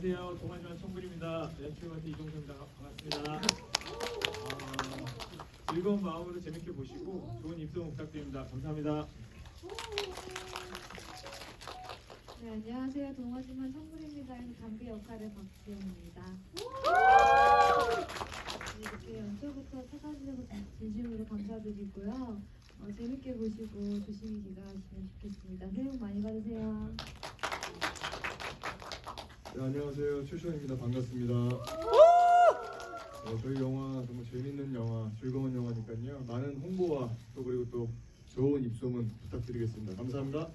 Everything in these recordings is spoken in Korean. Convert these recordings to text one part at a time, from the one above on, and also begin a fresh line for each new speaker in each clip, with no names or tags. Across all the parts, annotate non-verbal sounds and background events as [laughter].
동아지만 청군입니다. 네, 출연한테 이종성입니다. 반갑습니다. 어, 즐거운 마음으로 재밌게 보시고 좋은 입소문 부탁드립니다. 감사합니다.
네, 안녕하세요. 동화지만 성불입니다에서 담비 역할을 박지영입니다. 네, 이렇게 연초부터 찾아주셔서 진심으로 감사드리고요. 어, 재밌게 보시고 조심히 귀가하시면 좋겠습니다. 새해 복 많이 받으세요.
네, 안녕하세요. 최시원입니다. 반갑습니다. 어, 저희 영화 정말 재밌는 영화, 즐거운 영화니까요. 많은 홍보와 또 그리고 또 좋은 입소문 부탁드리겠습니다. 감사합니다.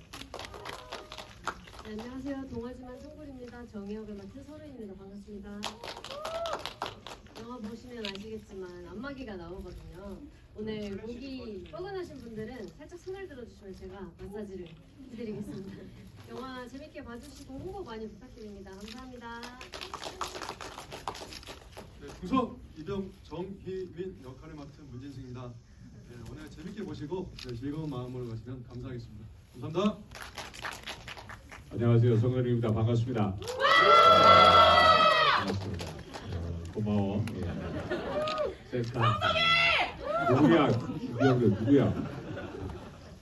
네, 안녕하세요. 동아지만 성불입니다. 정의역을 맡은 서른입니다. 반갑습니다. 영화 보시면 아시겠지만 안마기가 나오거든요. 오늘 목이 뻐근하신 분들은 살짝 손을 들어주시면 제가 마사지를 [laughs] 해드리겠습니다. 영화 재밌게 봐주시고 홍보 많이 부탁드립니다. 감사합니다.
네, 구성 이병 정희민 역할을 맡은 문진승입니다. 네, 오늘 재밌게 보시고 네, 즐거운 마음으로 가시면 감사하겠습니다. 감사합니다.
안녕하세요. 성현입니다. 반갑습니다. 반갑습니다. 어, 고마워. 예. 센터. 누구야? 누구야?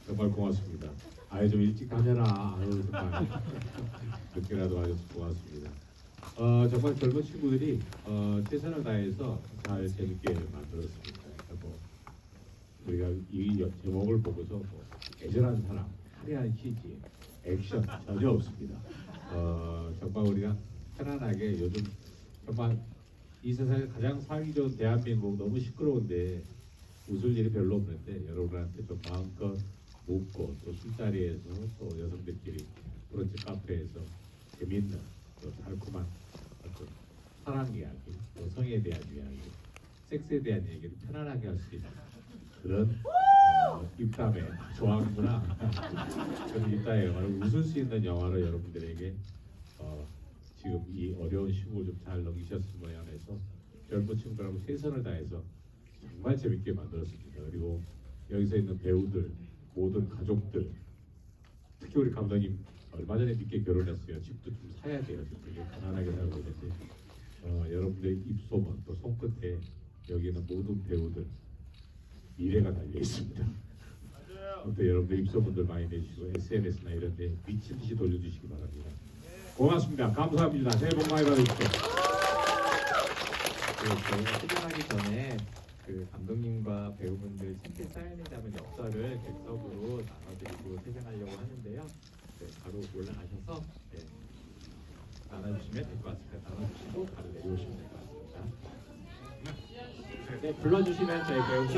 정말 고맙습니다. 아예 좀 일찍 가잖아. 아유 정말 [laughs] 늦게라도 와줘서 고맙습니다. 어, 정말 젊은 친구들이 어, 최선을 다해서 잘 재밌게 만들었습니다. 그러니까 뭐 우리가 이 여- 제목을 보고서 뭐 애절한 사랑, 화려한 CG, 액션 전혀 없습니다. 어, 정말 우리가 편안하게 요즘 정말 이 세상에 가장 살기 좋은 대한민국 너무 시끄러운데 웃을 일이 별로 없는데 여러분한테 좀 마음껏 웃고 또 술자리에서 또 여성들끼리 브런치 카페에서 재밌는 또 달콤한 어떤 사랑 이야기, 여성에 대한 이야기, 섹스에 대한 얘기를 편안하게 할 수 있는 그런 어, 입담에 좋아하는구나. [laughs] 그런 입담의 영화를 웃을 수 있는 영화를 여러분들에게 어, 지금 이 어려운 시국을 좀 잘 넘기셨으면 해서 젊은 친구들하고 최선을 다해서 정말 재밌게 만들었습니다. 그리고 여기서 있는 배우들, 모든 가족들, 특히 우리 감독님 얼마 전에 늦게 결혼했어요. 집도 좀 사야 돼요. 지금 되게 가난하게 살고 있는데 어, 여러분들의 입소문 또 손끝에 여기는 모든 배우들 미래가 달려 있습니다. 아무튼 여러분들 입소문들 많이 내주시고 SNS나 이런 데 미친 듯이 돌려주시기 바랍니다. 고맙습니다. 감사합니다. 새해 복 많이 받으십시오.
그 저희가 출연하기 전에 그 감독님과 배우분들 생필 사연을 담은 엽서를 객석으로 나눠드리고 퇴장하려고 하는데요. 네, 바로 올라가셔서 네, 나눠주시면 될 것 같습니다. 나눠주시고 바로 내려오시면 될 것 같습니다. 네, 불러주시면 저희 배우
저기요